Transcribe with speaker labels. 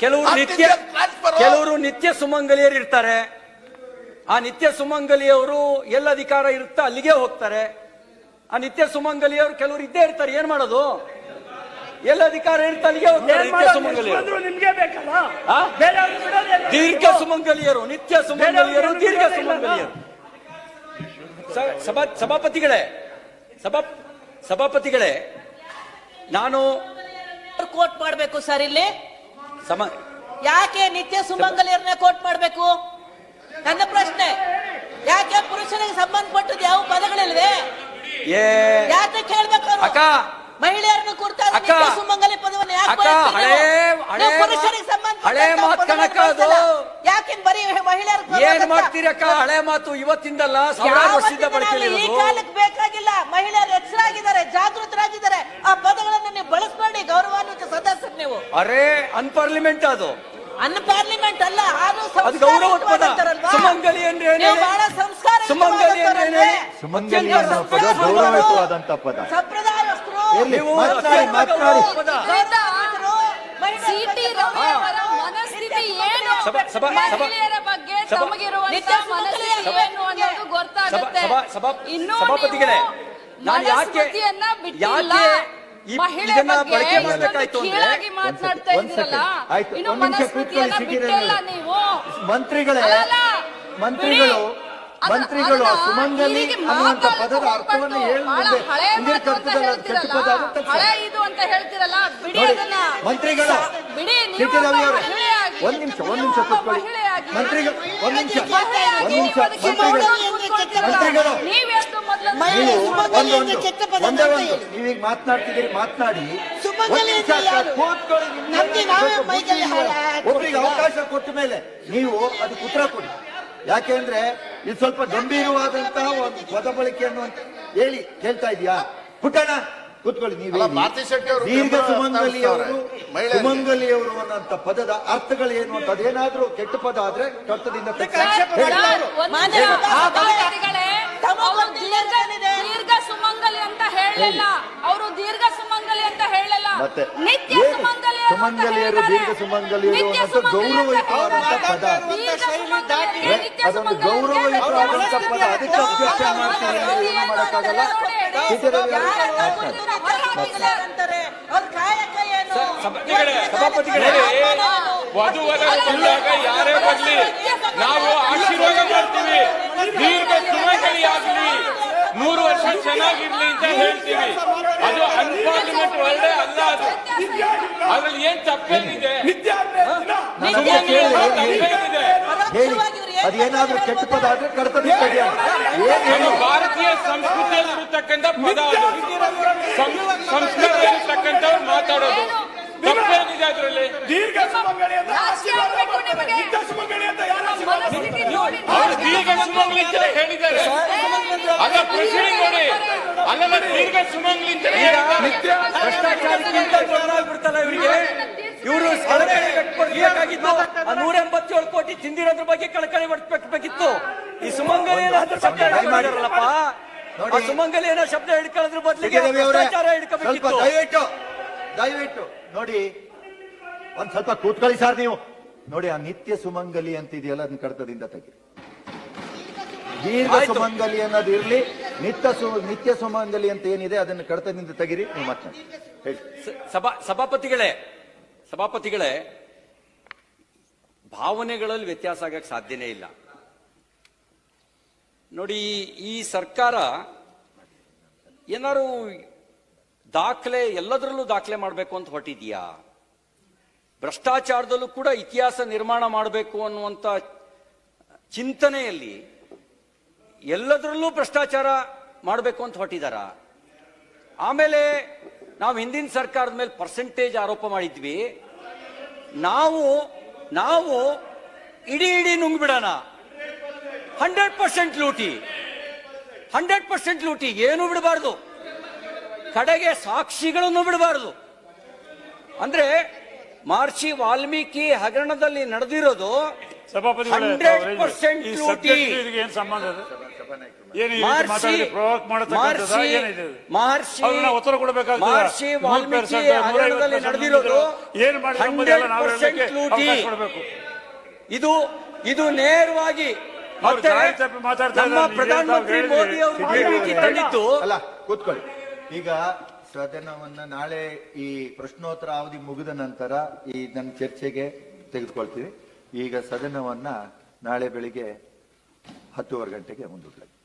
Speaker 1: ಕೆಲವರು ನಿತ್ಯ ಕೆಲವರು ನಿತ್ಯ ಸುಮಂಗಲಿಯರು ಇರ್ತಾರೆ. ಆ ನಿತ್ಯ ಸುಮಂಗಲಿಯವರು ಎಲ್ಲ ಅಧಿಕಾರ ಇರುತ್ತಾ ಅಲ್ಲಿಗೆ ಹೋಗ್ತಾರೆ. ಆ ನಿತ್ಯ ಸುಮಂಗಲಿಯವರು ಕೆಲವರು ಇದ್ದೇ ಇರ್ತಾರೆ. ಏನ್ ಮಾಡೋದು? ಎಲ್ಲ ಅಧಿಕಾರ ಇರುತ್ತೆ ಅಲ್ಲಿಗೆ ಹೋಗ್ತಾರೆ ನಿತ್ಯ? ಸುಮಂಗಲಿಯರು.
Speaker 2: ಬಿಡೋದೇನು?
Speaker 1: ದೀರ್ಘ ಸುಮಂಗಲಿಯರು ನಿತ್ಯ ಸುಮಂಗಲಿಯರು ದೀರ್ಘ ಸುಮಂಗಲಿಯರು. ಸಭಾ ಸಭಾಪತಿಗಳೇ ಸಭಾ ಸಭಾಪತಿಗಳೇ ನಾನು
Speaker 3: ಕೋಟ್ ಮಾಡಬೇಕು ಸರ್ ಇಲ್ಲಿ.
Speaker 1: ಸಮ
Speaker 3: ಯಾಕೆ ನಿತ್ಯ ಸುಮಂಗಲಿಯರನ್ನ ಕೋಟ್ ಮಾಡ್ಬೇಕು? ನನ್ನ ಪ್ರಶ್ನೆ ಯಾಕೆ ಪುರುಷನಿಗೆ ಸಂಬಂಧಪಟ್ಟದ್ದು ಯಾವ ಪದಗಳಿಲ್ವೇ?
Speaker 1: ಏ
Speaker 3: ಯಾಕೆ ಕೇಳ್ಬೇಕು ಅವ್ರು?
Speaker 1: ಅಕ್ಕ!
Speaker 3: ಮಹಿಳೆಯರನ್ನು ಕುರಿತಾದ
Speaker 1: ಅಕ್ಕ,
Speaker 3: ಸುಮಂಗಲಿ ಪದವನ್ನು ಯಾಕೆ
Speaker 1: ಅಕ್ಕ,
Speaker 3: ಬಳಸ್ತೀರಿ
Speaker 1: ಹಳೇ-
Speaker 3: ನೀವು?
Speaker 1: ಹಳೇ
Speaker 3: ನೀವು
Speaker 1: ಮಾತ್-
Speaker 3: ಪುರುಷರಿಗೆ ಸಂಬಂಧಪಟ್ಟಂತ
Speaker 1: ಹಳೇ ಮಾತ್
Speaker 3: ಪದವನ್ನು
Speaker 1: ಕಣಕ್ಕ ಅದು.
Speaker 3: ಬಳಸಲ್ಲ. ಯಾಕೆ ಬರೀ ಮಹಿಳೆಯರ
Speaker 1: ಏನ್ ಮಾಡ್ತೀರಿ ಅಕ್ಕ? ಹಳೆ ಮಾತು ಇವತ್ತಿಂದಲ್ಲ ಸಾವಿರಾರು ವರ್ಷದಿಂದ
Speaker 3: ಬಳಕೆಯಲ್ಲಿ ಈ ಕಾಲಕ್ಕೆ ಬೇಕಾಗಿಲ್ಲ. ಮಹಿಳೆಯರು ಎಚ್ಚರಾಗಿದ್ದಾರೆ ಜಾಗೃತರಾಗಿದ್ದಾರೆ. ಆ ಪದಗಳನ್ನು ನೀವು ಬಳಸಬೇಡಿ. ಗೌರವಾನ್ವಿತ ನೀವು.
Speaker 1: ಅರೆ ಅನ್ಪಾರ್ಲಿಮೆಂಟ್ ಅದು.
Speaker 3: ಅನ್ಪಾರ್ಲಿಮೆಂಟ್ ಅಲ್ಲ ಆದ್ರೂ
Speaker 1: ಅದು ಗೌರವ? ಸುಮಂಗಲಿ ಅಂದ್ರೆ?
Speaker 3: ಬಹಳ ಸಂಸ್ಕಾರ
Speaker 1: ಸುಮಂಗಲಿ ಅಂದ್ರೆ
Speaker 4: ಸುಮಂಗಲಿ ಅನ್ನೋ ಪದ. ಗೌರವಯುತವಾದಂತ ಪದ.
Speaker 3: ಸಂಪ್ರದಾಯಸ್ಥರು
Speaker 1: ನೀವು
Speaker 4: ಮಾತನಾಡಿ, ಮಾತನಾಡಿ.
Speaker 1: ಪದ.
Speaker 5: ಸಿಟಿ. ಮನಸ್ಥಿತಿ ಏನು? ಮಹಿಳೆಯರ ಬಗ್ಗೆ ಮನಸ್ಥಿತಿ ಏನು ಅನ್ನೋದು ಗೊತ್ತಾಗುತ್ತೆ.
Speaker 1: ಸಭಾ- ಸಭಾ-
Speaker 5: ಇನ್ನು
Speaker 1: ಸಭಾಪತಿಗಳೇ, ನಾನು ಯಾಕೆ-
Speaker 5: ಬಿಟ್ಟಿಲ್ಲ.
Speaker 1: ಯಾಕೆ
Speaker 5: ಮಹಿಳೆ ಬಗ್ಗೆ ಇಷ್ಟೊಂದು ಕೀಳಾಗಿ ಮಾತನಾಡ್ತಾ ಇದ್ದೀರಲ್ಲ. ಇನ್ನು ಮನಸ್ಮೃತಿಯನ್ನ ಬಿಟ್ಟಿಲ್ಲ. ನೀವು.
Speaker 4: ಮಂತ್ರಿಗಳೇ ಮಂತ್ರಿಗಳು ಮಂತ್ರಿಗಳು ಸುಮಂಗಲಿ ಅನ್ನುವಂತ ಪದದ ಅರ್ಥವನ್ನು
Speaker 5: ಹೇಳಿ ಬಹಳ
Speaker 4: ಹೇಳ್ಬಿಡ್ದೆ
Speaker 5: ಹಳೆ
Speaker 4: ಹಿಂದಿನ
Speaker 5: ಅಂತ
Speaker 4: ಕರ್ತದಲ್ಲಿ ಅದು ಕೆಟ್ಟ ಪದ
Speaker 5: ಹೇಳ್ತೀರಲ್ಲ,
Speaker 4: ಆಗುತ್ತೆ?
Speaker 5: ಹಳೆ ಇದು ಅಂತ ಹೇಳ್ತಿರಲ್ಲ. ಬಿಡಿ ಅದನ್ನ.
Speaker 4: ಮಂತ್ರಿಗಳು
Speaker 5: ಬಿಡಿ ನೀವು
Speaker 4: ಒಂದ್ ನಿಮಿಷ ಒಂದ್ ನಿಮಿಷ ಕೂತ್ಕೊಳ್ಳಿ. ಮಂತ್ರಿಗಳು ಒಂದ್ ನಿಮಿಷ ಒಂದ್ ನಿಮಿಷ ಮಂತ್ರಿಗಳು ಮಂತ್ರಿಗಳು. ಒಂದೇ. ನೀವೀಗ ಮಾತನಾಡ್ತಿದ್ದೀರಿ ಮಾತನಾಡಿ.
Speaker 3: ಹಾಳ್
Speaker 4: ಅವಕಾಶ ಕೊಟ್ಟ ಮೇಲೆ ನೀವು ಅದಕ್ಕೆ ಉತ್ತರ ಕೊಡಿ. ಯಾಕೆಂದ್ರೆ ಇದು ಸ್ವಲ್ಪ ಗಂಭೀರವಾದಂತಹ ಒಂದು ಪದ ಬಳಕೆ ಅನ್ನುವಂತ ಹೇಳಿ ಕೇಳ್ತಾ ಇದೀಯಾ? ಪುಟ್ಟಣ ಕೂತ್ಕೊಳ್ಳಿ ನೀವು ದೀರ್ಘ ಸುಮಂಗಲಿ ಅವರು. ಸುಮಂಗಲಿ ಅವರು ಅನ್ನೋಂಥ ಪದದ ಅರ್ಥಗಳು ಏನು ಅಂತ? ಅದೇನಾದ್ರೂ ಕೆಟ್ಟ ಪದ ಆದ್ರೆ ಕರ್ತದಿಂದ ತೆಗ್ಸಿ.
Speaker 5: ಒಂದು
Speaker 3: ಮಾನ್ಯ
Speaker 5: ನಿಮಿಷ,
Speaker 3: ಸಭಾಪತಿಗಳೇ,
Speaker 5: ಸಭಾಪತಿಗಳೇ,
Speaker 3: ತಮಗೊಂದು
Speaker 5: ಅವರು ದೀರ್ಘ
Speaker 3: ಏನಿದೆ?
Speaker 5: ದೀರ್ಘ ಸುಮಂಗಲಿ ಅಂತ ಹೇಳಲಿಲ್ಲ ಅವರು ದೀರ್ಘ ಸುಮಂಗಲಿ ಅಂತ
Speaker 4: ಏನು?
Speaker 5: ಸುಮಂಗಲಿಯರು.
Speaker 4: ದೀರ್ಘ ಸುಮಂಗಲಿಯರು ಅನ್ನೋದು ಗೌರವಯುತವಾದಂತ. ಪದ. ಅದೊಂದು ಗೌರವಯುತವಾದಂತ ಪದ ಅದಕ್ಕೆ ಮಾಡ್ತಾರೆ
Speaker 5: ಗೌರವ
Speaker 4: ಏನು ಮಾಡೋಕ್ಕಾಗಲ್ಲ
Speaker 6: ಬಂದಾಗ ಯಾರೇ ಬರ್ಲಿ ನಾವು ಆಶೀರ್ವಾದ ಮಾಡ್ತೀವಿ ದೀರ್ಘ ಸುಮಂಗಲಿ ಆಗ್ಲಿ ನೂರು ವರ್ಷ ಚೆನ್ನಾಗಿರ್ಲಿ ಅಂತ ಹೇಳ್ತೀವಿ. ಅದು ಅನ್ಪಾರ್ಲಿಮೆಂಟ್ ವರ್ಡೇ ಅಲ್ಲ ಅದು. ಅದ್ರಲ್ಲಿ ಏನ್ ತಪ್ಪೇನಿದೆ. ತಪ್ಪೇನಿದೆ?
Speaker 4: ಅದೇನಾದ್ರೂ ಕೆಟ್ಟ ಪದ ಆದ್ರೆ.
Speaker 6: ನಮ್ಮ ಭಾರತೀಯ ಸಂಸ್ಕೃತಿಯಲ್ಲಿ ಇರತಕ್ಕಂಥ ಪದ ಅದು. ಇರತಕ್ಕಂಥವ್ರು ಮಾತಾಡೋದು. ತಪ್ಪೇನಿದೆ ಅದರಲ್ಲಿ?
Speaker 2: ದೀರ್ಘ ಸುಮಂಗಳಿ ಅಂತ
Speaker 6: ಹೇಳಿದ್ದಾರೆ. ಅಲ್ಲ ಪ್ರಶ್ನೆ ನೋಡಿ. ಅಲ್ಲಲ್ಲ ದೀರ್ಘ ಸುಮಂಗ್ಲಿ ಅಂತ ಹೇಳಿದ್ದಾರೆ.
Speaker 1: ಭ್ರಷ್ಟಾಚಾರಕ್ಕಿಂತ ದೊಡ್ಡದಾಗ್ಬಿಡ್ತಲ್ಲ ಇವರಿಗೆ? ಇವರು ಕಳಕಳಿ ವ್ಯಕ್ತಪಡಿಸಬೇಕಾಗಿತ್ತು ಆ ನೂರ ಎಂಬತ್ತೇಳು ಕೋಟಿ ತಿಂದಿರೋದ್ರ ಬಗ್ಗೆ ಕಳಕಳಿ ವ್ಯಕ್ತಪಡಿಸಬೇಕಿತ್ತು ಈ ಸುಮಂಗಲಿ ಏನೋ ಶಬ್ದ ಆ ಸುಮಂಗಲಿ ಏನೋ ಶಬ್ದ ಹಿಡ್ಕೊಳ್ಳೋದ್ರ ಬದಲಿಗೆ ಭ್ರಷ್ಟಾಚಾರ ಹಿಡ್ಕೋಬೇಕಿತ್ತು
Speaker 4: ದಯವಿಟ್ಟು ದಯವಿಟ್ಟು ನೋಡಿ ಒಂದ್ ಸ್ವಲ್ಪ ಕೂತ್ಕೊಳ್ಳಿ ಸರ್ ನೀವು. ನೋಡಿ ಆ ನಿತ್ಯ ಸುಮಂಗಲಿ ಅಂತ ಇದೆಯಲ್ಲ ಅದನ್ನ ಕಡತದಿಂದ ತೆಗೀರಿ ದೀರ್ಘ. ಸುಮಂಗಲಿ ಅನ್ನೋದು ಇರಲಿ. ನಿತ್ಯ ಸು ನಿತ್ಯ ಸುಮಂಗಲಿ ಅಂತ ಏನಿದೆ ಅದನ್ನು ಕಡತದಿಂದ ತೆಗಿರಿ ನೀವು ಮಾತನಾಡಿ ಹೇಳಿ.
Speaker 1: ಸಭಾ ಸಭಾಪತಿಗಳೇ ಸಭಾಪತಿಗಳೇ ಭಾವನೆಗಳಲ್ಲಿ ವ್ಯತ್ಯಾಸ ಆಗಕ್ಕೆ ಸಾಧ್ಯನೇ ಇಲ್ಲ. ನೋಡಿ ಈ ಸರ್ಕಾರ ಏನಾರು ದಾಖಲೆ ಎಲ್ಲದರಲ್ಲೂ ದಾಖಲೆ ಮಾಡಬೇಕು ಅಂತ ಹೊರಟಿದ್ಯಾ ಭ್ರಷ್ಟಾಚಾರದಲ್ಲೂ ಕೂಡ ಇತಿಹಾಸ ನಿರ್ಮಾಣ ಮಾಡಬೇಕು ಅನ್ನುವಂಥ ಚಿಂತನೆಯಲ್ಲಿ ಎಲ್ಲದರಲ್ಲೂ ಭ್ರಷ್ಟಾಚಾರ ಮಾಡಬೇಕು ಅಂತ ಹೊರಟಿದಾರ? ಆಮೇಲೆ ನಾವು ಹಿಂದಿನ ಸರ್ಕಾರದ ಮೇಲೆ ಪರ್ಸೆಂಟೇಜ್ ಆರೋಪ ಮಾಡಿದ್ವಿ. ನಾವು ನಾವು ಇಡೀ ಇಡೀ ನುಂಗ್ಬಿಡೋಣ. ಹಂಡ್ರೆಡ್ ಪರ್ಸೆಂಟ್ ಲೂಟಿ. ಹಂಡ್ರೆಡ್ ಪರ್ಸೆಂಟ್ ಲೂಟಿ, ಏನು ಬಿಡಬಾರ್ದು. ಕಡೆಗೆ ಸಾಕ್ಷಿಗಳನ್ನು ಬಿಡಬಾರ್ದು. ಅಂದ್ರೆ ಮಹರ್ಷಿ ವಾಲ್ಮೀಕಿ ಹಗರಣದಲ್ಲಿ ನಡೆದಿರೋದು
Speaker 6: ಸಭಾಪತಿಗಳೇ,
Speaker 1: 100%
Speaker 6: ಈ ಇದಕ್ಕೆ ಏನ್ ಸಂಬಂಧ ಇದೆ? ಏನು ಈ ರೀತಿ
Speaker 1: ಮಹರ್ಷಿ
Speaker 6: ಮಾತಾಡಿ ಪ್ರವೋಕ್ ಮಾಡತಕ್ಕಂಥದ್ದಾ?
Speaker 1: ಮಹರ್ಷಿ
Speaker 6: ಏನಿದೆ ಇದು?
Speaker 1: ಮಹರ್ಷಿ
Speaker 6: ಅವ್ರನ್ನ ಉತ್ತರ ಕೊಡಬೇಕಾಗ್ತದೆ.
Speaker 1: ಮಹರ್ಷಿ
Speaker 6: ನೂರು
Speaker 1: ವಾಲ್ಮೀಕಿ
Speaker 6: percent, ನೂರೈವತ್ತು
Speaker 1: ನಡೆದಿರೋದು
Speaker 6: ಏನ್ ಮಾಡಿದ್ರು ಎಂಬುದೆಲ್ಲ ನಾವು
Speaker 1: 100%
Speaker 6: ಹೇಳಲಿಕ್ಕೆ ಅವಕಾಶ ಕೊಡಬೇಕು
Speaker 1: ಇದು ಇದು ನೇರವಾಗಿ ಮತ್ತೆ ನಮ್ಮ ಪ್ರಧಾನಮಂತ್ರಿ ಮೋದಿ ಅವರು ತಂದಿತ್ತು
Speaker 4: ಅಲ್ಲ ಕೂತ್ಕೊಳ್ಳಿ ಈಗ ಸದನವನ್ನ ನಾಳೆ ಈ ಪ್ರಶ್ನೋತ್ತರ ಅವಧಿ ಮುಗಿದ ನಂತರ ಈ ನನ್ನ ಚರ್ಚೆಗೆ ತೆಗೆದುಕೊಳ್ತೀವಿ ಈಗ ಸದನವನ್ನು ನಾಳೆ ಬೆಳಿಗ್ಗೆ ಹತ್ತುವರೆ ಗಂಟೆಗೆ ಮುಂದೂಡಲಾಗಿದೆ.